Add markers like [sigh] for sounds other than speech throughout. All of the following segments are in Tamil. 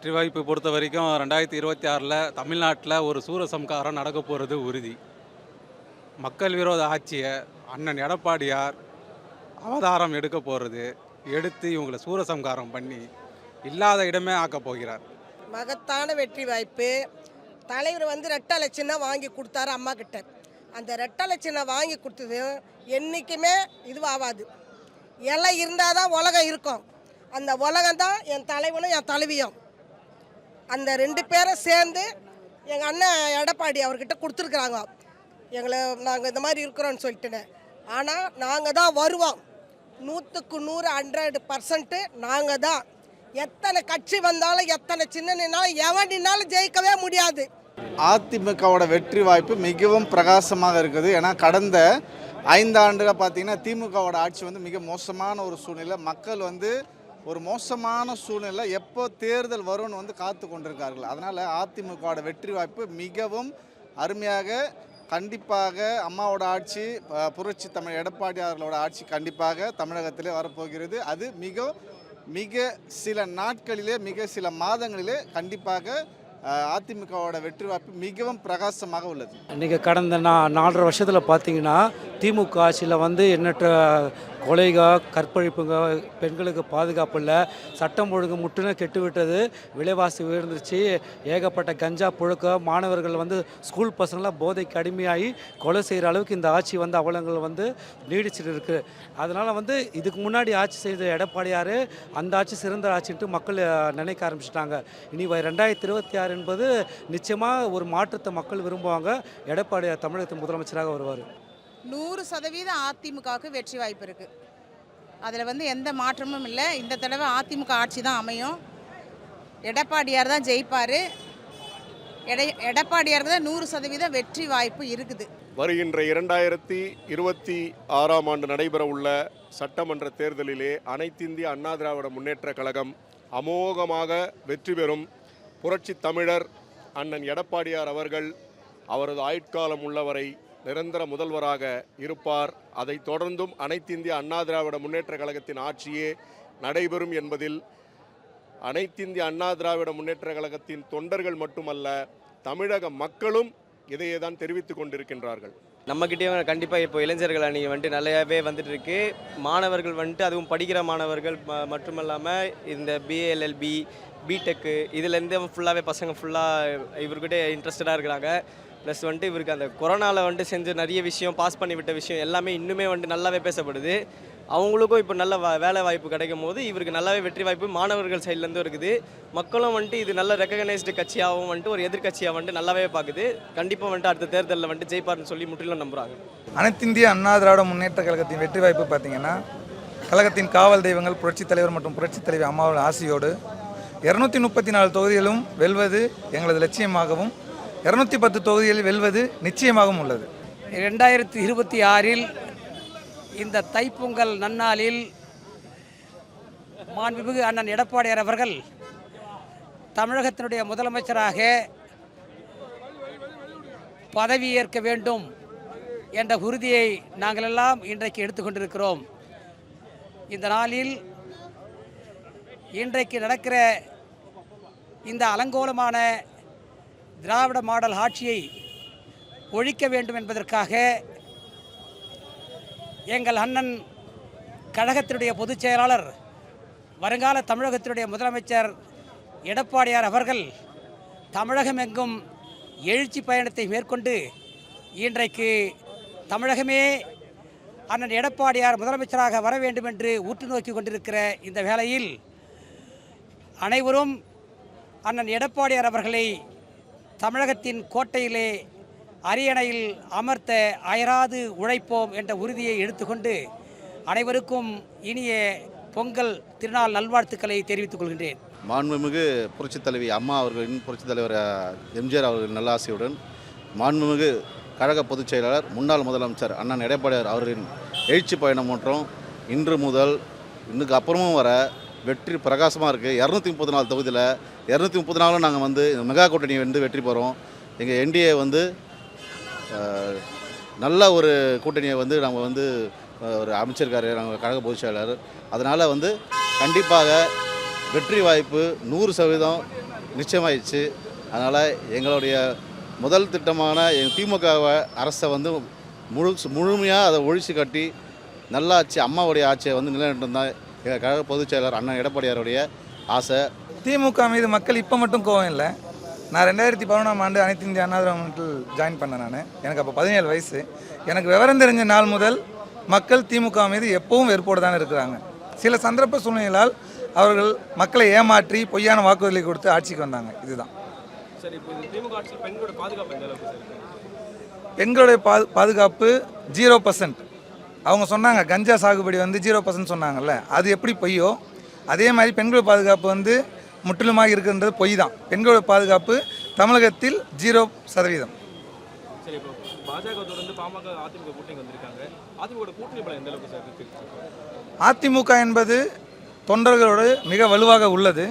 வெற்றி வாய்ப்பு பொறுத்த வரைக்கும் ரெண்டாயிரத்தி இருபத்தி ஆறில் தமிழ்நாட்டில் ஒரு சூரசம்காரம் நடக்க போகிறது உறுதி. மக்கள் விரோத ஆட்சியை அண்ணன் எடப்பாடியார் அவதாரம் எடுக்க போகிறது எடுத்து இவங்களை சூரசம்காரம் பண்ணி இல்லாத இடமே ஆக்கப் போகிறார். மகத்தான வெற்றி வாய்ப்பு தலைவர் வந்து ரெட்டை லட்சம் வாங்கி கொடுத்தாரு அம்மா கிட்ட. அந்த ரெட்டை லட்சம் வாங்கி கொடுத்தது என்றைக்குமே இதுவாகாது. எல்லாம் இருந்தால் தான் உலகம் இருக்கும். அந்த உலகம் தான் என் தலைவனும் என் தலைவியும். அந்த ரெண்டு பேரும் சேர்ந்து எங்கள் அண்ணன் எடப்பாடி அவர்கிட்ட கொடுத்துருக்குறாங்க. எங்களை நாங்கள் இந்த மாதிரி இருக்கிறோன்னு சொல்லிட்டுன்னு. ஆனால் நாங்கள் தான் வருவோம். நூற்றுக்கு நூறு ஹண்ட்ரட் பர்சன்ட்டு நாங்கள் தான். எத்தனை கட்சி வந்தாலும் எத்தனை சின்ன நின்னாலும் எவன் நின்னாலும் ஜெயிக்கவே முடியாது. அதிமுகவோட வெற்றி வாய்ப்பு மிகவும் பிரகாசமாக இருக்குது. ஏன்னா கடந்த ஐந்தாண்டுகள் பார்த்தீங்கன்னா திமுகவோட ஆட்சி வந்து மிக மோசமான ஒரு சூழ்நிலை. மக்கள் வந்து ஒரு மோசமான சூழ்நிலை எப்போ தேர்தல் வரும்னு வந்து காத்து கொண்டிருக்கார்கள். அதனால் அதிமுகவோட வெற்றி வாய்ப்பு மிகவும் அருமையாக கண்டிப்பாக அம்மாவோட ஆட்சி புரட்சி தமிழ் எடப்பாடியார்களோட ஆட்சி கண்டிப்பாக தமிழகத்திலே வரப்போகிறது. அது மிக மிக சில நாட்களிலே மிக சில மாதங்களிலே கண்டிப்பாக அதிமுகவோட வெற்றி வாய்ப்பு மிகவும் பிரகாசமாக உள்ளது. இன்றைக்கி கடந்த நா நாலரை வருஷத்தில் பார்த்தீங்கன்னா திமுக ஆட்சியில் வந்து எண்ணற்ற கொலைக கற்பழிப்புங்க பெண்களுக்கு பாதுகாப்பு இல்லை. சட்டம் ஒழுங்கு முற்றிலும் கெட்டுவிட்டது. விலைவாசி உயர்ந்துருச்சு. ஏகப்பட்ட கஞ்சா புழுக்க மாணவர்கள் வந்து ஸ்கூல் பசங்களாம் போதைக்கு அடிமையாகி கொலை செய்கிற அளவுக்கு இந்த ஆட்சி வந்து அவலங்கள் வந்து நீடிச்சுட்டு இருக்குது அதனால் வந்து இதுக்கு முன்னாடி ஆட்சி செய்த எடப்பாடியார் அந்த ஆட்சி சிறந்த ஆட்சின்ட்டு மக்கள் நினைக்க ஆரம்பிச்சிட்டாங்க. இனி ரெண்டாயிரத்தி இருபத்தி ஆறு என்பது நிச்சயமாக ஒரு மாற்றத்தை மக்கள் விரும்புவாங்க. எடப்பாடி தமிழகத்தின் முதலமைச்சராக வருவார். நூறு சதவீதம் அதிமுகவுக்கு வெற்றி வாய்ப்பு இருக்குது அதில் வந்து எந்த மாற்றமும் இல்லை. இந்த தடவை அதிமுக ஆட்சி தான் அமையும். எடப்பாடியார் தான் ஜெயிப்பார். எடை எடப்பாடியாருக்கு தான் நூறு சதவீதம் வெற்றி வாய்ப்பு இருக்குது. வருகின்ற இரண்டாயிரத்தி இருபத்தி ஆறாம் ஆண்டு நடைபெற உள்ள சட்டமன்ற தேர்தலிலே அனைத்திந்திய அண்ணா திராவிட முன்னேற்றக் கழகம் அமோகமாக வெற்றி பெறும் புரட்சி தமிழர் அண்ணன் எடப்பாடியார் அவர்கள் அவரது ஆயுட்காலம் உள்ளவரை நிரந்தர முதல்வராக இருப்பார். அதை தொடர்ந்தும் அனைத்திந்திய அண்ணா திராவிட முன்னேற்ற கழகத்தின் ஆட்சியே நடைபெறும் என்பதில் அனைத்திந்திய அண்ணா திராவிட முன்னேற்ற கழகத்தின் தொண்டர்கள் மட்டுமல்ல தமிழக மக்களும் இதையே தான் தெரிவித்துக் கொண்டிருக்கின்றார்கள். நம்மக்கிட்டேயும் கண்டிப்பாக இப்போ இளைஞர்கள் அணி வந்துட்டு நிறையாவே வந்துட்டு இருக்கு. மாணவர்கள் வந்துட்டு அதுவும் படிக்கிற மாணவர்கள் மட்டுமல்லாமல் இந்த பிஏஎல்எல்பி பிடெக்கு இதுலேருந்து ஃபுல்லாகவே பசங்க ஃபுல்லாக இவர்கிட்ட இன்ட்ரெஸ்டடாக இருக்கிறாங்க. ப்ளஸ் வந்துட்டு இவருக்கு அந்த கொரோனாவில் வந்துட்டு செஞ்ச நிறைய விஷயம் பாஸ் பண்ணி விட்ட விஷயம் எல்லாமே இன்னுமே வந்துட்டு நல்லாவே பேசப்படுது. அவங்களுக்கும் இப்போ நல்ல வ- வேலை வாய்ப்பு கிடைக்கும் போது இவருக்கு நல்லாவே வெற்றி வாய்ப்பு மாணவர்கள் சைட்லேருந்து இருக்குது. மக்களும் வந்துட்டு இது நல்ல ரெக்கக்னைஸ்டு கட்சியாகவும் வந்துட்டு ஒரு எதிர்க்கட்சியாக வந்துட்டு நல்லாவே பார்க்குது கண்டிப்பாக வந்துட்டு அடுத்த தேர்தலில் வந்துட்டு ஜெயிப்பார்னு சொல்லி முற்றிலும் நம்புகிறாங்க அனைத்திந்திய அண்ணா திராவிட முன்னேற்ற கழகத்தின் வெற்றி வாய்ப்பு பார்த்தீங்கன்னா கழகத்தின் காவல் தெய்வங்கள் புரட்சித் தலைவர் மற்றும் புரட்சித் தலைவி அம்மாவோட ஆசையோடு இரநூத்தி முப்பத்தி நாலு தொகுதிகளும் வெல்வது எங்களது லட்சியமாகவும் இரநூத்தி பத்து தொகுதிகளில் வெல்வது நிச்சயமாகவும் உள்ளது. ரெண்டாயிரத்தி இருபத்தி ஆறில் இந்த தைப்பொங்கல் நன்னாளில் மாண்புமிகு அண்ணன் எடப்பாடியார் அவர்கள் தமிழகத்தினுடைய முதலமைச்சராக பதவியேற்க வேண்டும் என்ற உறுதியை நாங்கள் எல்லாம் இன்றைக்கு எடுத்துக்கொண்டிருக்கிறோம். இந்த நாளில் இன்றைக்கு நடக்கிற இந்த அலங்கோலமான திராவிட மாடல் ஆட்சியை ஒழிக்க வேண்டும் என்பதற்காக எங்கள் அண்ணன் கழகத்தினுடைய பொதுச் செயலாளர் வருங்கால தமிழகத்தினுடைய முதலமைச்சர் எடப்பாடியார் அவர்கள் தமிழகம் எங்கும் எழுச்சி பயணத்தை மேற்கொண்டு இன்றைக்கு தமிழகமே அண்ணன் எடப்பாடியார் முதலமைச்சராக வர வேண்டும் என்று உற்று நோக்கி கொண்டிருக்கிற இந்த வேளையில் அனைவரும் அண்ணன் எடப்பாடியார் அவர்களை தமிழகத்தின் கோட்டையிலே அரியணையில் அமர்த்த அயராது உழைப்போம் என்ற உறுதியை எடுத்துக்கொண்டு அனைவருக்கும் இனிய பொங்கல் திருநாள் நல்வாழ்த்துக்களை தெரிவித்துக் கொள்கின்றேன். மாண்புமிகு புரட்சித் தலைவி அம்மா அவர்களின் புரட்சித் தலைவர் எம்ஜிஆர் அவர்களின் நல்லாசியுடன் மாண்புமிகு கழக பொதுச் செயலாளர் முன்னாள் முதலமைச்சர் அண்ணன் எடப்பாடியார் அவர்களின் எழுச்சி பயணம் ஒன்றும். இன்று முதல் இன்னுக்கு அப்புறமும் வர வெற்றி பிரகாசமாக இருக்குது இரநூத்தி முப்பத்தி நாலு தொகுதியில் இரநூத்தி முப்பத்தி நாலும் நாங்கள் வந்து மெகா கூட்டணி வந்து வெற்றி பெறோம். எங்கள் என்டிஏ வந்து நல்ல ஒரு கூட்டணியை வந்து நம்ம வந்து ஒரு அமைச்சிருக்காரு நாங்கள் கழக பொதுச் செயலர் அதனால் வந்து கண்டிப்பாக வெற்றி வாய்ப்பு நூறு சதவீதம் நிச்சயமாயிடுச்சு. அதனால் எங்களுடைய முதல் திட்டமான எங்கள் திமுக அரசை வந்து முழு முழுமையாக அதை ஒழிச்சு கட்டி நல்லாட்சி அம்மாவுடைய ஆட்சியை வந்து நிலைநிட்டு தான் எங்கள் கழக பொதுச் செயலர் அண்ணன் எடப்பாடியாருடைய ஆசை. திமுக மீது மக்கள் இப்போ மட்டும் கோவம் இல்லை. நான் ரெண்டாயிரத்தி பதினொன்றாம் ஆண்டு அனைத்து இந்திய அண்ணா திராவிடத்தில் ஜாயின் பண்ணேன் நான். எனக்கு அப்போ பதினேழு வயசு. எனக்கு விவரம் தெரிஞ்ச நாள் முதல் மக்கள் திமுக மீது எப்பவும் வெறுப்போடு தான் இருக்கிறாங்க. சில சந்தர்ப்ப சூழ்நிலைகளால் அவர்கள் மக்களை ஏமாற்றி பொய்யான வாக்குறுதிகளை கொடுத்து ஆட்சிக்கு வந்தாங்க. இதுதான். பெண்களுடைய பாது பாதுகாப்பு ஜீரோ பர்சன்ட் அவங்க சொன்னாங்க கஞ்சா சாகுபடி வந்து ஜீரோ பர்சன்ட் சொன்னாங்கல்ல அது எப்படி பொய்யோ? அதே மாதிரி பெண்கள் பாதுகாப்பு வந்து முற்றிலுமாக இருக்கின்றது பொய் தான். பெண்களோட பாதுகாப்பு தமிழகத்தில் ஜீரோ சதவீதம். அதிமுக கூட்டணி கூட்டணி என்பது தொண்டர்களோடு மிக வலுவாக உள்ளது.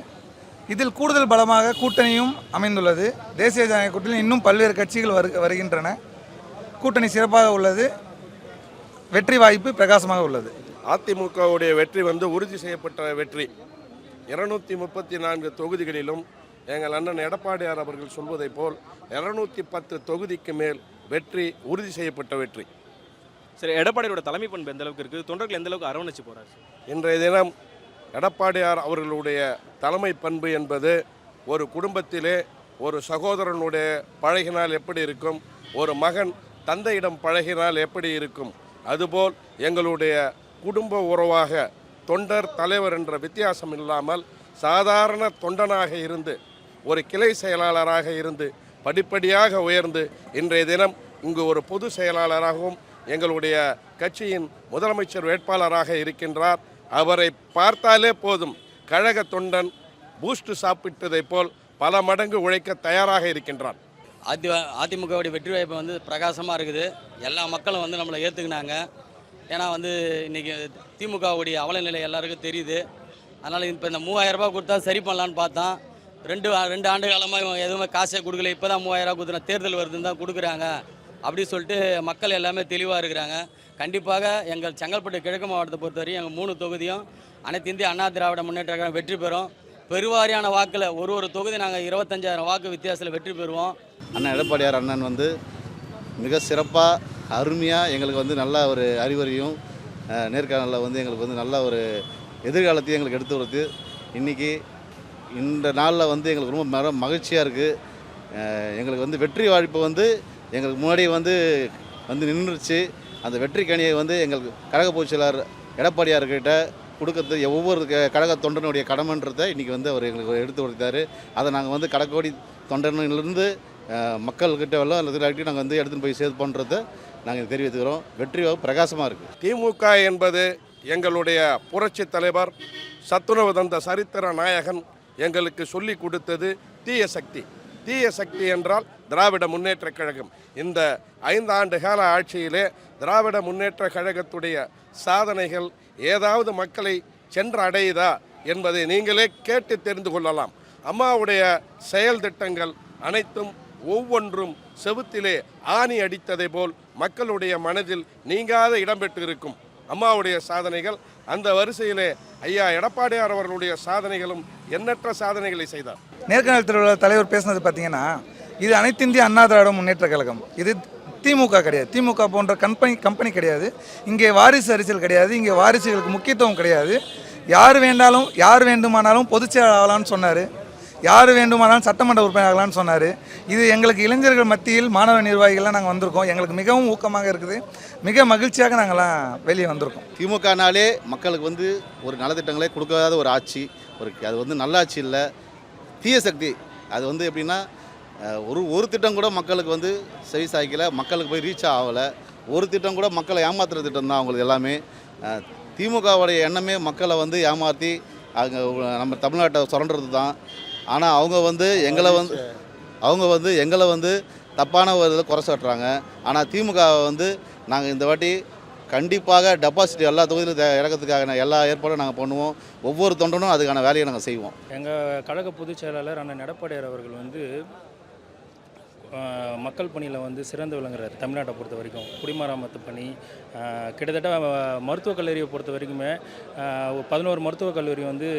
இதில் கூடுதல் பலமாக கூட்டணியும் அமைந்துள்ளது. தேசிய ஜனநாயக கூட்டணியில் இன்னும் பல்வேறு கட்சிகள் வரு வருகின்றன. கூட்டணி சிறப்பாக உள்ளது. வெற்றி வாய்ப்பு பிரகாசமாக உள்ளது. அதிமுகவுடைய வெற்றி வந்து உறுதி செய்யப்பட்ட வெற்றி. இருநூத்தி முப்பத்தி நான்கு தொகுதிகளிலும் எங்கள் அண்ணன் எடப்பாடியார் அவர்கள் சொல்வதைப் போல் இருநூத்தி பத்து தொகுதிக்கு மேல் வெற்றி உறுதி செய்யப்பட்ட வெற்றி. சரி எடப்பாடியோட தலைமை பண்பு எந்த அளவுக்கு இருக்குது தொண்டர்கள் எந்த அளவுக்கு அரவணைச்சு போறாரு? இன்றைய தினம் எடப்பாடியார் அவர்களுடைய தலைமை பண்பு என்பது ஒரு குடும்பத்திலே ஒரு சகோதரனுடைய பழகினால் எப்படி இருக்கும்? ஒரு மகன் தந்தையிடம் பழகினால் எப்படி இருக்கும்? அதுபோல் எங்களுடைய குடும்ப உறவாக தொண்டர் தலைவர் என்ற வித்தியாசம் இல்லாமல் சாதாரண தொண்டனாக இருந்து ஒரு கிளை செயலாளராக இருந்து படிப்படியாக உயர்ந்து இன்றைய தினம் இங்கு ஒரு பொது செயலாளராகவும் எங்களுடைய கட்சியின் முதலமைச்சர் வேட்பாளராக இருக்கின்றார். அவரை பார்த்தாலே போதும் கழக தொண்டன் பூஸ்ட் சாப்பிட்டதைப் போல் பல மடங்கு உழைக்க தயாராக இருக்கின்றான். அதி அதிமுகவுடைய வெற்றி வாய்ப்பு வந்து பிரகாசமாக இருக்குது. எல்லா மக்களும் வந்து நம்மளை ஏற்றுக்கினாங்க ஏன்னா வந்து இன்றைக்கி திமுகவுடைய அவலநிலை எல்லாருக்கும் தெரியுது. அதனால் இப்போ இந்த மூவாயிரரூபா கொடுத்தா சரி பண்ணலான்னு பார்த்தோம். ரெண்டு ரெண்டு ஆண்டு காலமாக இவங்க எதுவுமே காசே கொடுக்கல. இப்போ தான் மூவாயிரம் கொடுத்துனா தேர்தல் வருதுன்னு தான் கொடுக்குறாங்க. அப்படி சொல்லிட்டு மக்கள் எல்லாமே தெளிவாக இருக்கிறாங்க. கண்டிப்பாக எங்கள் செங்கல்பட்டு கிழக்கு மாவட்டத்தை பொறுத்தவரையும் எங்கள் மூணு தொகுதியும் அனைத்து இந்திய அண்ணா திராவிட முன்னேற்ற கழகம் வெற்றி பெறும். பெருவாரியான வாக்கில் ஒரு ஒரு தொகுதி நாங்கள் இருபத்தஞ்சாயிரம் வாக்கு வித்தியாசத்தில் வெற்றி பெறுவோம். அண்ணன் எடப்பாடியார் அண்ணன் வந்து மிக சிறப்பாக அருமையாக எங்களுக்கு வந்து நல்ல ஒரு அறிவுரையும் நேர்காணலில் வந்து எங்களுக்கு வந்து நல்ல ஒரு எதிர்காலத்தையும் எங்களுக்கு எடுத்து வருது இன்றைக்கி இந்த நாளில் வந்து எங்களுக்கு ரொம்ப மர மகிழ்ச்சியாக இருக்குது எங்களுக்கு வந்து வெற்றி வாய்ப்பு வந்து எங்களுக்கு முன்னாடி வந்து வந்து நின்றுச்சு. அந்த வெற்றி கணியை வந்து எங்களுக்கு கழக பொதுச்செயலாளர் எடப்பாடியார்கிட்ட கொடுக்கறது ஒவ்வொரு க- கழக தொண்டனுடைய கடமைன்றதை இன்றைக்கி வந்து அவர் எங்களுக்கு எடுத்து கொடுத்தாரு. அதை நாங்கள் வந்து கடக்கோடி தொண்டனிலிருந்து மக்கள்கிட்ட எல்லாம் எல்லாத்தையும் நாங்கள் வந்து எடுத்துன்னு போய் சேது பண்ணுறதை நாங்கள் தெரிவித்துக்கிறோம். வெற்றி வாய்ப்பு பிரகாசமாக இருக்குது திமுக என்பது எங்களுடைய புரட்சி தலைவர் சத்துணவு தந்த சரித்திர நாயகன் எங்களுக்கு சொல்லி கொடுத்தது தீய சக்தி. தீய சக்தி என்றால் திராவிட முன்னேற்றக் கழகம். இந்த ஐந்தாண்டு கால ஆட்சியிலே திராவிட முன்னேற்ற கழகத்துடைய சாதனைகள் ஏதாவது மக்களை சென்று அடையுதா என்பதை நீங்களே கேட்டு தெரிந்து கொள்ளலாம். அம்மாவுடைய செயல் திட்டங்கள் அனைத்தும் ஒவ்வொன்றும் செவுத்திலே ஆணி அடித்ததை போல் மக்களுடைய மனதில் நீங்காத இடம்பெற்று இருக்கும் அம்மாவுடைய சாதனைகள் அந்த வரிசையிலே ஐயா எடப்பாடியார் அவர்களுடைய சாதனைகளும் எண்ணற்ற சாதனைகளை செய்தார். நேர்காணல் உள்ள தலைவர் பேசினது பார்த்தீங்கன்னா இது அனைத்திந்திய அண்ணா திராவிட முன்னேற்ற கழகம். இது திமுக கிடையாது. திமுக போன்ற கம்பெனி கம்பெனி கிடையாது. இங்கே வாரிசு அரசியல் கிடையாது. இங்கே வாரிசுகளுக்கு முக்கியத்துவம் கிடையாது. யார் வேண்டாலும் யார் வேண்டுமானாலும் பொதுச்செயலாளர் ஆகலாம்னு சொன்னார். யார் வேண்டுமானாலும் சட்டமன்ற உறுப்பினர் ஆகலாம்னு சொன்னார். இது எங்களுக்கு இளைஞர்கள் மத்தியில் மாணவ நிர்வாகிகள்லாம் நாங்கள் வந்திருக்கோம். எங்களுக்கு மிகவும் ஊக்கமாக இருக்குது. மிக மகிழ்ச்சியாக நாங்கள்லாம் வெளியே வந்திருக்கோம். திமுகனாலே மக்களுக்கு வந்து ஒரு நலத்திட்டங்களே கொடுக்காத ஒரு ஆட்சி. ஒரு அது வந்து நல்லாட்சி இல்லை. தீய சக்தி. அது வந்து எப்படின்னா ஒரு ஒரு திட்டம் கூட மக்களுக்கு வந்து செவி சாய்க்கல மக்களுக்கு போய் ரீச் ஆகலை. ஒரு திட்டம் கூட மக்களை ஏமாத்துகிற திட்டம் தான் அவங்களுக்கு எல்லாமே. திமுகவுடைய எண்ணமே மக்களை வந்து ஏமாற்றி அவங்க நம்ம தமிழ்நாட்டை சுரண்டுறது தான். ஆனால் அவங்க வந்து எங்களை வந்து அவங்க வந்து எங்களை வந்து தப்பான ஒரு இதில் குறை சாட்டுறாங்க ஆனால் திமுகவை வந்து நாங்கள் இந்த வாட்டி கண்டிப்பாக டெபாசிட் எல்லா தொகுதியிலும் இறக்கிறதுக்காக எல்லா ஏற்பாடும் நாங்கள் பண்ணுவோம். ஒவ்வொரு தொண்டனும் அதுக்கான வேலையை நாங்கள் செய்வோம். எங்கள் கழக பொதுச் செயலாளர் அண்ணன் எடப்பாடியார் அவர்கள் வந்து மக்கள் பணியில் வந்து சிறந்து விளங்குறாரு தமிழ்நாட்டை பொறுத்த வரைக்கும் குடிமராமத்து பணி கிட்டத்தட்ட மருத்துவக் கல்லூரியை பொறுத்த வரைக்குமே பதினோரு மருத்துவக் கல்லூரி வந்து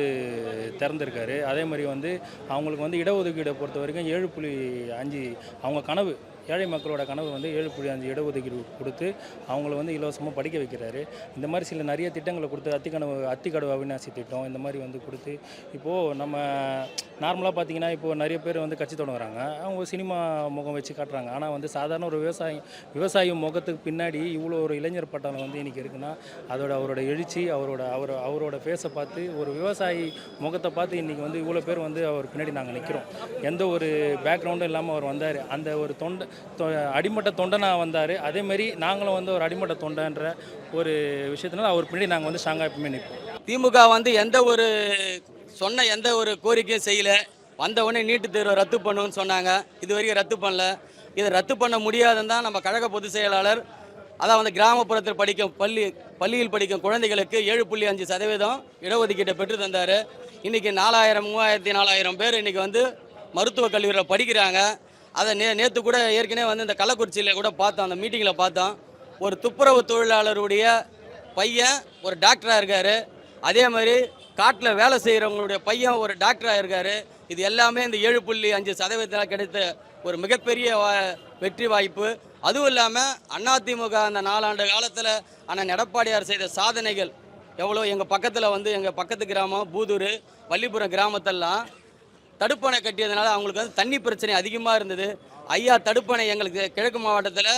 திறந்திருக்காரு. அதே மாதிரி வந்து அவங்களுக்கு வந்து இடஒதுக்கீடை பொறுத்த வரைக்கும் ஏழு புள்ளி அஞ்சு அவங்க கனவு ஏழை மக்களோட கனவு வந்து ஏழு புள்ளி அஞ்சு இடஒதுக்கீடு கொடுத்து அவங்கள வந்து இலவசமாக படிக்க வைக்கிறாரு. இந்த மாதிரி சில நிறைய திட்டங்களை கொடுத்து அத்திக்கனவு அத்திக்கடவு அவிநாசி திட்டம் இந்த மாதிரி வந்து கொடுத்து இப்போது நம்ம நார்மலாக பார்த்தீங்கன்னா இப்போது நிறைய பேர் வந்து கட்சி தொடங்குறாங்க. அவங்க சினிமா முகம் வச்சு காட்டுறாங்க. ஆனால் வந்து சாதாரண ஒரு விவசாயி விவசாயி முகத்துக்கு பின்னாடி இவ்வளோ ஒரு இளைஞர் பட்டாளம் வந்து இன்றைக்கி இருக்குன்னா அதோட அவரோட எழுச்சி அவரோட அவர் அவரோட ஃபேஸை பார்த்து ஒரு விவசாயி முகத்தை பார்த்து இன்றைக்கி வந்து இவ்வளோ பேர் வந்து அவர் பின்னாடி நாங்கள் நிற்கிறோம் எந்த ஒரு பேக்ரவுண்டும் இல்லாமல் அவர் வந்தார். அந்த ஒரு தொண்டை தொ- அடிமட்ட தொண்டனாக வந்தார். அதேமாரி நாங்களும் வந்து ஒரு அடிமட்ட தொண்டன்ற ஒரு விஷயத்தினால அவர் பின்னாடி நாங்கள் வந்து ஸ்ட்ராங்காக எப்பவுமே நிற்போம் திமுக வந்து எந்த ஒரு சொன்ன எந்த ஒரு கோரிக்கையும் செய்யல. வந்த உடனே நீட்டு தேர்வை ரத்து பண்ணுன்னு சொன்னாங்க. இது வரைக்கும் ரத்து பண்ணல. இதை ரத்து பண்ண முடியாதுன்னு தான் நம்ம கழக பொதுச் செயலாளர் அதான் வந்து கிராமப்புறத்தில் படிக்கும் பள்ளி பள்ளியில் படிக்கும் குழந்தைகளுக்கு ஏழு புள்ளி அஞ்சு சதவீதம் இடஒதுக்கீட்டை பெற்று தந்தார். இன்றைக்கி நாலாயிரம் மூவாயிரத்தி நாலாயிரம் பேர் இன்றைக்கி வந்து மருத்துவக் கல்லூரியில் படிக்கிறாங்க. அதை நே நேற்று கூட ஏற்கனவே வந்து இந்த கள்ளக்குறிச்சியில் கூட பார்த்தோம் அந்த மீட்டிங்கில் பார்த்தோம். ஒரு துப்புரவு தொழிலாளருடைய பையன் ஒரு டாக்டராக இருக்கார். அதே மாதிரி காட்டில் வேலை செய்கிறவங்களுடைய பையன் ஒரு டாக்டராக இருக்கார். இது எல்லாமே இந்த ஏழு புள்ளி அஞ்சு சதவீதத்தில் கிடைத்த ஒரு மிகப்பெரிய வா- வெற்றி வாய்ப்பு. அதுவும் இல்லாமல் அதிமுக அந்த நாலாண்டு காலத்தில் அண்ணன் எடப்பாடியார் செய்த சாதனைகள் எவ்வளோ? எங்கள் பக்கத்தில் வந்து எங்கள் பக்கத்து கிராமம் பூதூர் வள்ளிபுரம் கிராமத்தெல்லாம் தடுப்பணை கட்டியதுனால அவங்களுக்கு வந்து தண்ணி பிரச்சனை அதிகமாக இருந்தது. ஐயா தடுப்பணை எங்களுக்கு கிழக்கு மாவட்டத்தில்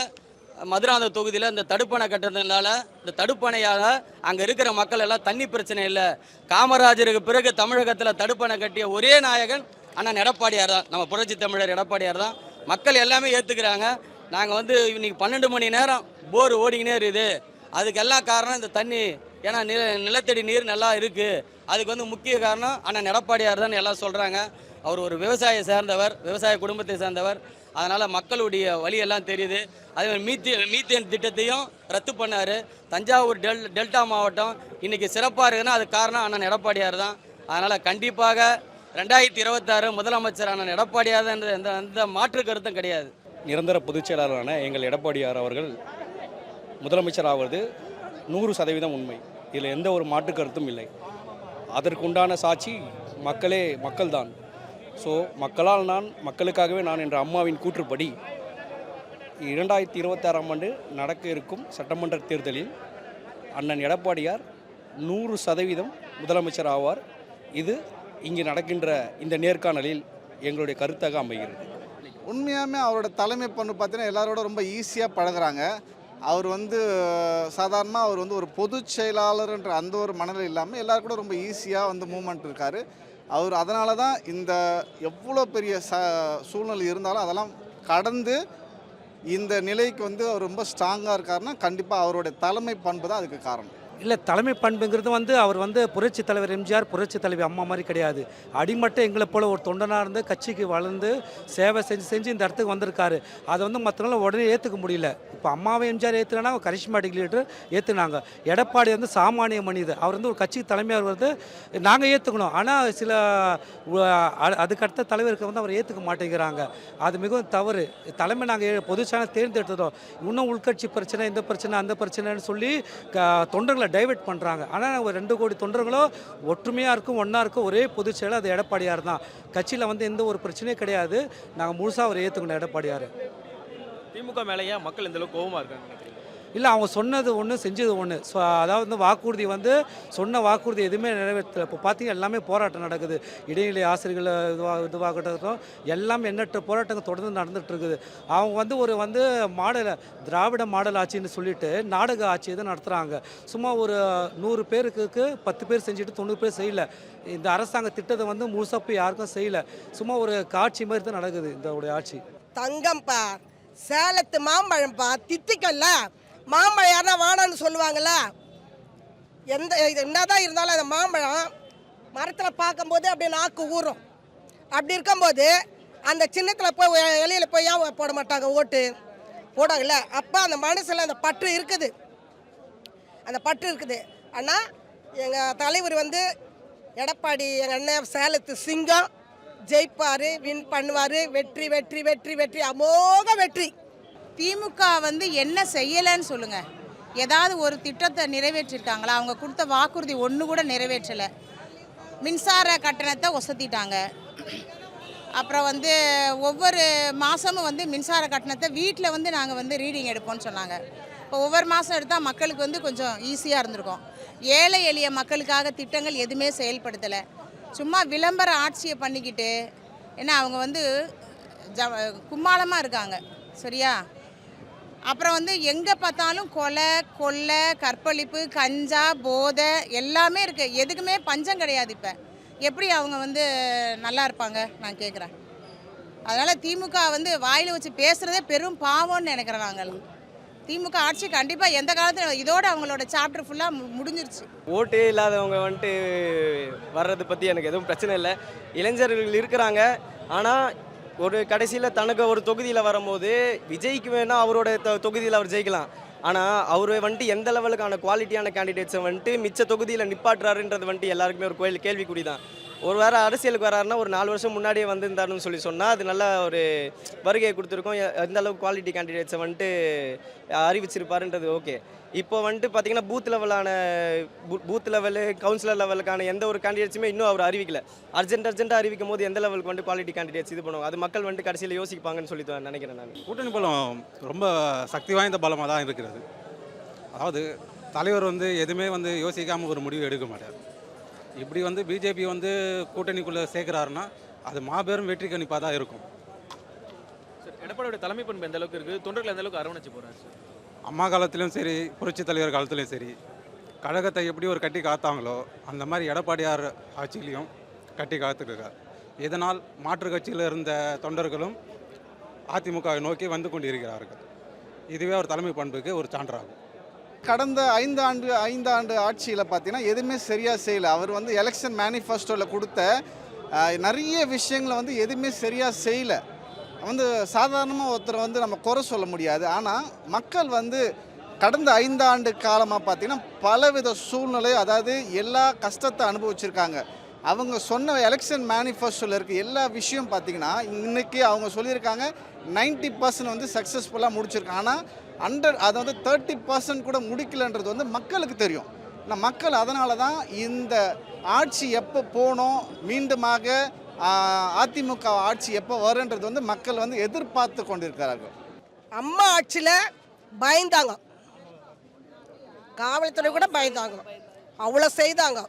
மதுராந்த தொகுதியில் இந்த தடுப்பணை கட்டுறதுனால இந்த தடுப்பணையால் அங்கே இருக்கிற மக்கள் எல்லாம் தண்ணி பிரச்சனை இல்லை. காமராஜருக்கு பிறகு தமிழகத்தில் தடுப்பணை கட்டிய ஒரே நாயகன் அண்ணன் எடப்பாடியார் தான். நம்ம புரட்சி தமிழர் எடப்பாடியார் தான். மக்கள் எல்லாமே ஏற்றுக்கிறாங்க நாங்கள் வந்து இன்னைக்கு பன்னெண்டு மணி நேரம் போர் ஓடிக்கினே இருக்குது. அதுக்கெல்லாம் காரணம் இந்த தண்ணி. ஏன்னா நில நிலத்தடி நீர் நல்லா இருக்குது அதுக்கு வந்து முக்கிய காரணம் அண்ணன் எடப்பாடியார் தான் எல்லாம் சொல்கிறாங்க அவர் ஒரு விவசாய சேர்ந்தவர் விவசாய குடும்பத்தை சேர்ந்தவர். அதனால் மக்களுடைய வழியெல்லாம் தெரியுது. அதே மாதிரி மீத்தே மீத்தேன் திட்டத்தையும் ரத்து பண்ணார். தஞ்சாவூர் டெல் டெல்டா மாவட்டம் இன்றைக்கி சிறப்பாக இருக்குதுன்னா அது காரணம் அண்ணன் எடப்பாடியார் தான். அதனால் கண்டிப்பாக ரெண்டாயிரத்தி இருபத்தாறு முதலமைச்சர் அண்ணன் எடப்பாடியார் தான் எந்த எந்த மாற்று கருத்தும் கிடையாது. நிரந்தர பொதுச் செயலாளரான எங்கள் எடப்பாடியார் அவர்கள் முதலமைச்சர் ஆவது நூறு சதவீதம் உண்மை. இதில் எந்த ஒரு மாற்று கருத்தும் இல்லை. அதற்குண்டான சாட்சி மக்களே மக்கள்தான். ஸோ மக்களால் நான் மக்களுக்காகவே நான் என்ற அம்மாவின் கூற்றுப்படி இரண்டாயிரத்தி இருபத்தாறாம் ஆண்டு நடக்க இருக்கும் சட்டமன்ற தேர்தலில் அண்ணன் எடப்பாடியார் நூறு சதவீதம் முதலமைச்சர் ஆவார். இது இங்கு நடக்கின்ற இந்த நேர்காணலில் எங்களுடைய கருத்தாக அமைகிறது. உண்மையாமே அவரோட தலைமை பண்பு பார்த்தீங்கன்னா எல்லாரோட ரொம்ப ஈஸியாக பழகுறாங்க. அவர் வந்து சாதாரணமாக அவர் வந்து ஒரு பொதுச் செயலாளர்ன்ற அந்த ஒரு மனநிலை இல்லாமல் எல்லாரும் கூட ரொம்ப ஈஸியாக வந்து மூமெண்ட் இருக்கார். அவர் அதனால தான் இந்த எவ்வளோ பெரிய ச சூழ்நிலை இருந்தாலும் அதெல்லாம் கடந்து இந்த நிலைக்கு வந்து அவர் ரொம்ப ஸ்ட்ராங்காக இருக்காருன்னா கண்டிப்பாக அவருடைய தலைமை பண்பு தான் அதுக்கு காரணம். இல்லை தலைமை பண்புங்கிறது வந்து அவர் வந்து புரட்சி தலைவர் எம்ஜிஆர் புரட்சி தலைவி அம்மா மாதிரி கிடையாது. அடிமட்ட எங்களை போல் ஒரு தொண்டனாக இருந்து கட்சிக்கு வளர்ந்து சேவை செஞ்சு செஞ்சு இந்த இடத்துக்கு வந்திருக்காரு. அதை வந்து மற்றவங்கள உடனே ஏற்றுக்க முடியல. இப்போ அம்மாவை எம்ஜிஆர் ஏற்றுனா கரிஷ்மாட்டிக் லீடர் ஏற்றுனாங்க எடப்பாடி வந்து சாமானிய மனிதர். அவர் வந்து ஒரு கட்சிக்கு தலைமையாக வந்து நாங்கள் ஏற்றுக்கணும் ஆனால் சில அதுக்கடுத்த தலைவருக்கு வந்து அவர் ஏற்றுக்க மாட்டேங்கிறாங்க. அது மிகவும் தவறு. தலைமை நாங்கள் பொதுச்சான தேர்ந்தெடுத்துட்டோம் இன்னும் உள்கட்சி பிரச்சனை இந்த பிரச்சனை அந்த பிரச்சனைன்னு சொல்லி க- தொண்டர்களை டைவெர்ட் பண்ணுறாங்க ஆனால் ஒரு ரெண்டு கோடி தொண்டர்களும் ஒற்றுமையாக இருக்கும் ஒன்றா இருக்கும் ஒரே பொதுச் செயலர் அது எடப்பாடியார் தான். கட்சியில் வந்து எந்த ஒரு பிரச்சனையும் கிடையாது. நாங்கள் முழுசாக அவர் ஏற்றுக்கணும் எடப்பாடியார். திமுக மேலேயே மக்கள் இந்த அளவுக்கு கோவமாக இருக்காங்க இல்லை அவங்க சொன்னது ஒன்று செஞ்சது ஒன்று ஸோ அதாவது வந்து வாக்குறுதி வந்து சொன்ன வாக்குறுதி எதுவுமே நிறைவேற்றல. இப்போ பார்த்தீங்கன்னா எல்லாமே போராட்டம் நடக்குது. இடைநிலை ஆசிரியர்கள் இதுவாக இதுவாகட்டும் எல்லாம் எண்ணற்ற போராட்டங்கள் தொடர்ந்து நடந்துகிட்ருக்குது. இருக்குது அவங்க வந்து ஒரு வந்து மாடல் திராவிட மாடல் ஆட்சின்னு சொல்லிட்டு நாடக ஆட்சி தான் நடத்துகிறாங்க சும்மா ஒரு நூறு பேருக்கு பத்து பேர் செஞ்சுட்டு தொண்ணூறு பேர் செய்யலை. இந்த அரசாங்க திட்டத்தை வந்து முழுசாக போய் யாருக்கும் செய்யலை. சும்மா ஒரு காட்சி மாதிரி தான் நடக்குது இந்த உடைய ஆட்சி. தங்கம்பா சேலத்து மாம்பழம்ப்பா தித்திக்கல்ல? மாம்பழம் யாரா வாடான்னு சொல்லுவாங்கள்ல எந்த இது என்னதான் இருந்தாலும் அந்த மாம்பழம் மரத்தில் பார்க்கும்போது அப்படியே நாக்கு ஊறும். அப்படி இருக்கும்போது அந்த சின்னத்தில் போய் இலையில் போய் ஏன் போட மாட்டாங்க? ஓட்டு. போடாங்கல்ல அப்போ அந்த மனசில் அந்த பற்று இருக்குது. அந்த பற்று இருக்குது. ஆனால் எங்கள் தலைவர் வந்து எடப்பாடி எங்கள் அண்ணன் சேலத்து சிங்கம் ஜெயிப்பார் வின் பண்ணுவார். வெற்றி வெற்றி வெற்றி வெற்றி அமோக வெற்றி. திமுக வந்து என்ன செய்யலைன்னு சொல்லுங்க. ஏதாவது ஒரு திட்டத்தை நிறைவேற்றிருக்காங்களா? அவங்க கொடுத்த வாக்குறுதி ஒன்று கூட நிறைவேற்றலை. மின்சார கட்டணத்தை ஒசத்திட்டாங்க. அப்புறம் வந்து ஒவ்வொரு மாதமும் வந்து மின்சார கட்டணத்தை வீட்டில் வந்து நாங்கள் வந்து ரீடிங் எடுப்போம்னு சொன்னாங்க. இப்போ ஒவ்வொரு மாதம் எடுத்தால் மக்களுக்கு வந்து கொஞ்சம் ஈஸியாக இருந்திருக்கும். ஏழை எளிய மக்களுக்காக திட்டங்கள் எதுவுமே செயல்படுத்தலை. சும்மா விளம்பர ஆட்சியை பண்ணிக்கிட்டு ஏன்னா அவங்க வந்து ஜ கும்மாளமாக இருக்காங்க. சரியா? அப்புறம் வந்து எங்கே பார்த்தாலும் கொலை கொள்ளை கற்பழிப்பு கஞ்சா போதை எல்லாமே இருக்குது எதுக்குமே பஞ்சம் கிடையாது இப்போ. எப்படி அவங்க வந்து நல்லா இருப்பாங்க? நான் கேட்குறேன் அதனால் திமுக வந்து வாயில் வச்சு பேசுகிறதே பெரும் பாவம்னு நினைக்கிறேன் நாங்கள். திமுக ஆட்சி கண்டிப்பாக எந்த காலத்தில் இதோட அவங்களோட சாப்டர் ஃபுல்லாக முடிஞ்சிருச்சு. ஓட்டே இல்லாதவங்க வந்துட்டு வர்றது பற்றி எனக்கு எதுவும் பிரச்சனை இல்லை. இளைஞர்கள் இருக்கிறாங்க. ஆனால் ஒரு கடைசியில் தனக்கு ஒரு தொகுதியில் வரும்போது விஜய்க்கு வேணால் அவரோட தொ தொகுதியில் அவர் ஜெயிக்கலாம். ஆனால் அவர் வந்துட்டு எந்த லெவலுக்கான குவாலிட்டியான கேண்டிடேட்ஸை வந்துட்டு மிச்ச தொகுதியில் நிப்பாட்டுறாருன்றது வந்துட்டு எல்லாருக்குமே ஒரு கோயில் கேள்விக்குறி தான் ஒரு வேறு அரசியலுக்கு வராருன்னா ஒரு நாலு வருஷம் முன்னாடியே வந்திருந்தாருன்னு சொல்லி சொன்னால் அது நல்ல ஒரு வருகையை கொடுத்துருக்கோம். எந்த அளவுக்கு குவாலிட்டி கேண்டிடேட்ஸை வந்துட்டு அறிவிச்சிருப்பாருன்றது ஓகே இப்போ வந்துட்டு பார்த்தீங்கன்னா பூத் லெவலான பூத் லெவலு கவுன்சிலர் லெவலுக்கான எந்த ஒரு கேண்டிடேட்ஸுமே இன்னும் அவர் அறிவிக்கல. அர்ஜென்ட் அர்ஜென்ட்டாக அறிவிக்கும் போது எந்த லெவலுக்கு வந்துட்டு குவாலிட்டி கேண்டிடேட்ஸ் இது பண்ணுவாங்க? அது மக்கள் வந்துட்டு கடைசியில் யோசிப்பாங்கன்னு சொல்லி நினைக்கிறேன் நான். கூட்டணி பலம் ரொம்ப சக்தி வாய்ந்த பலமாக தான் இருக்கிறது. அதாவது தலைவர் வந்து எதுவுமே வந்து யோசிக்காமல் ஒரு முடிவு எடுக்க மாட்டார். இப்படி வந்து பிஜேபி வந்து கூட்டணிக்குள்ளே சேர்க்குறாருன்னா அது மாபெரும் வெற்றி கணிப்பாக தான் இருக்கும். சார் எடப்பாடியோட தலைமை பண்பு எந்த அளவுக்கு இருக்குது தொண்டர்கள் எந்த அளவுக்கு அரவணைச்சு போகிறாரு சார்? அம்மா காலத்திலும் சரி புரட்சி தலைவர் காலத்திலும் சரி கழகத்தை எப்படி ஒரு கட்டி காத்தாங்களோ அந்த மாதிரி எடப்பாடியார் ஆட்சியிலையும் கட்டி காத்துருக்கார் இதனால் மாற்றுக் கட்சியில் இருந்த தொண்டர்களும் அதிமுகவை நோக்கி வந்து கொண்டிருக்கிறார்கள். இதுவே ஒரு தலைமை பண்புக்கு ஒரு சான்றாகும். கடந்த ஐந்து ஆண்டு ஆட்சியில் பார்த்தீங்கன்னா எதுவுமே சரியாக செய்யலை. அவர் வந்து எலெக்ஷன் மேனிஃபெஸ்டோவில் கொடுத்த நிறைய விஷயங்களை வந்து எதுவுமே சரியாக செய்யலை. வந்து சாதாரணமாக ஒருத்தரை வந்து நம்ம குறை சொல்ல முடியாது. ஆனால் மக்கள் வந்து கடந்த ஐந்து ஆண்டு காலமாக பார்த்தீங்கன்னா பலவித சூழ்நிலை அதாவது எல்லா கஷ்டத்தை அனுபவிச்சிருக்காங்க. அவங்க சொன்ன எலெக்ஷன் மேனிஃபெஸ்டோவில் இருக்க எல்லா விஷயம் பார்த்தீங்கன்னா இன்றைக்கி அவங்க சொல்லியிருக்காங்க 90% பர்சன்ட் வந்து சக்ஸஸ்ஃபுல்லாக முடிச்சிருக்காங்க. ஆனால் ஹண்ட்ரட் அதை வந்து தேர்ட்டி பர்சன்ட் கூட முடிக்கலன்றது வந்து மக்களுக்கு தெரியும். நான் மக்கள் அதனால தான் இந்த ஆட்சி எப்போ போனோம் மீண்டுமாக அதிமுக ஆட்சி எப்போ வருன்றது வந்து மக்கள் வந்து எதிர்பார்த்து கொண்டிருக்கிறார்கள். அம்மா ஆட்சியில் பயந்தாங்க. காவல்துறை கூட பயந்தாங்க. அவ்வளோ செய்தாங்க.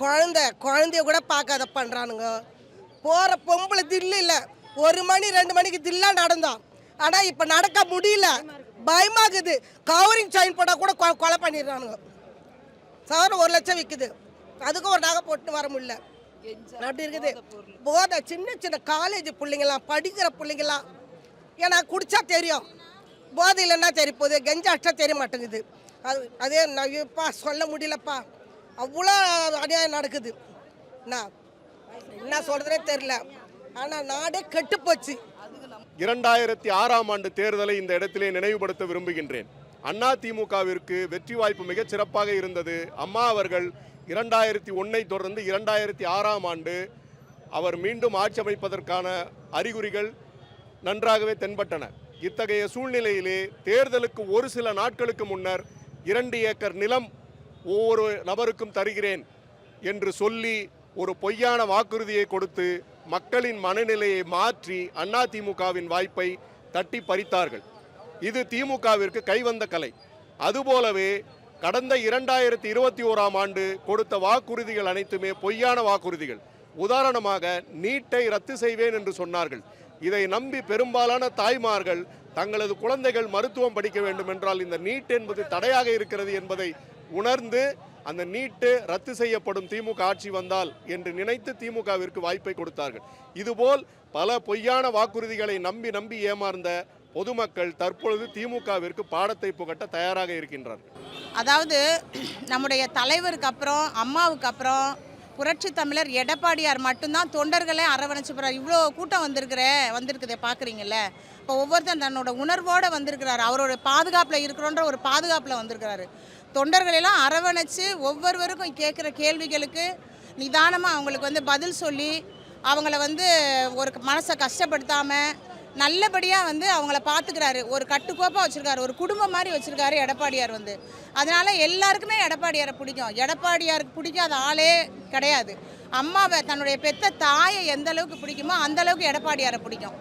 குழந்த குழந்தைய கூட பார்க்காத பண்ணுறானுங்க போகிற பொம்பளை தில்லு இல்லை. ஒரு மணி ரெண்டு மணிக்கு தில்லாக நடந்தான். ஆனால் இப்போ நடக்க முடியல. பயமாகுது. கவரிங் செயின் போட்டால் கூட கொ- கொலை பண்ணிடுறானுங்க. சவரம் ஒரு லட்சம் விற்குது அதுக்கும் ஒரு நகை போட்டு வர முடியல. அப்படி இருக்குது. போதை சின்ன சின்ன காலேஜ் பிள்ளைங்களாம் படிக்கிற பிள்ளைங்களாம். ஏன்னா குடித்தா தெரியும். போதை இல்லைன்னா தெரிய போகுது. கெஞ்சா அடிச்சா தெரிய மாட்டேங்குது. அது அதே நான் இப்பா சொல்ல முடியலப்பா. அவ்வளோ அநியாயம் நடக்குது. நான் என்ன சொல்கிறதே தெரில ஆனால் நாடே கெட்டு போச்சு. இரண்டாயிரத்தி ஆறாம் ஆண்டு தேர்தலை இந்த இடத்திலே நினைவுபடுத்த விரும்புகின்றேன். அண்ணா திமுகவிற்கு வெற்றி வாய்ப்பு மிகச் சிறப்பாக இருந்தது. அம்மா அவர்கள் இரண்டாயிரத்தி ஒன்னை தொடர்ந்து இரண்டாயிரத்தி ஆறாம் ஆண்டு அவர் மீண்டும் ஆட்சி அமைப்பதற்கான அறிகுறிகள் நன்றாகவே தென்பட்டன. இத்தகைய சூழ்நிலையிலே தேர்தலுக்கு ஒரு சில நாட்களுக்கு முன்னர் இரண்டு ஏக்கர் நிலம் ஒவ்வொரு நபருக்கும் தருகிறேன் என்று சொல்லி ஒரு பொய்யான வாக்குறுதியை கொடுத்து மக்களின் மனநிலையை மாற்றி அதிமுகவின் வாய்ப்பை தட்டி பறித்தார்கள். இது திமுகவிற்கு கைவந்த கலை. அதுபோலவே கடந்த இரண்டாயிரத்தி இருபத்தி ஓராம் ஆண்டு கொடுத்த வாக்குறுதிகள் அனைத்துமே பொய்யான வாக்குறுதிகள். உதாரணமாக நீட்டை ரத்து செய்வேன் என்று சொன்னார்கள். இதை நம்பி பெரும்பாலான தாய்மார்கள் தங்களது குழந்தைகள் மருத்துவம் படிக்க வேண்டும் என்றால் இந்த நீட் என்பது தடையாக இருக்கிறது என்பதை உணர்ந்து அந்த நீட்டு ரத்து செய்யப்படும் திமுக ஆட்சி வந்தால் என்று நினைத்து திமுகவிற்கு வாய்ப்பை கொடுத்தார்கள். இதுபோல் பல பொய்யான வாக்குறுதிகளை நம்பி நம்பி ஏமாந்த பொதுமக்கள் தற்பொழுது திமுகவிற்கு பாடத்தை புகட்ட தயாராக இருக்கின்றார்கள். அதாவது [clears throat] நம்முடைய தலைவருக்கு அப்புறம் அம்மாவுக்கு அப்புறம் புரட்சி தமிழர் எடப்பாடியார் மட்டும்தான் தொண்டர்களே அரவணைச்சு போகிறார் இவ்வளோ கூட்டம் வந்திருக்கிற வந்திருக்குதே பார்க்குறீங்கல்ல இப்போ ஒவ்வொருத்தன் தன்னோட உணர்வோடு வந்திருக்கிறாரு. அவரோட பாதுகாப்பில் இருக்கிறோன்ற ஒரு பாதுகாப்பில் வந்திருக்கிறாரு. தொண்டர்களெல்லாம் அரவணைச்சு ஒவ்வொருவருக்கும் கேட்குற கேள்விகளுக்கு நிதானமாக அவங்களுக்கு வந்து பதில் சொல்லி அவங்கள வந்து ஒரு மனசை கஷ்டப்படுத்தாமல் நல்லபடியாக வந்து அவங்கள பார்த்துக்கிறாரு ஒரு கட்டுக்கோப்பாக வச்சுருக்காரு. ஒரு குடும்பம் மாதிரி வச்சுருக்காரு எடப்பாடியார் வந்து. அதனால் எல்லாருக்குமே எடப்பாடியாரை பிடிக்கும். எடப்பாடியாருக்கு பிடிக்காத ஆளே கிடையாது. அம்மாவை தன்னுடைய பெத்த தாயை எந்த அளவுக்கு பிடிக்குமோ அந்த அளவுக்கு எடப்பாடியாரை பிடிக்கும்.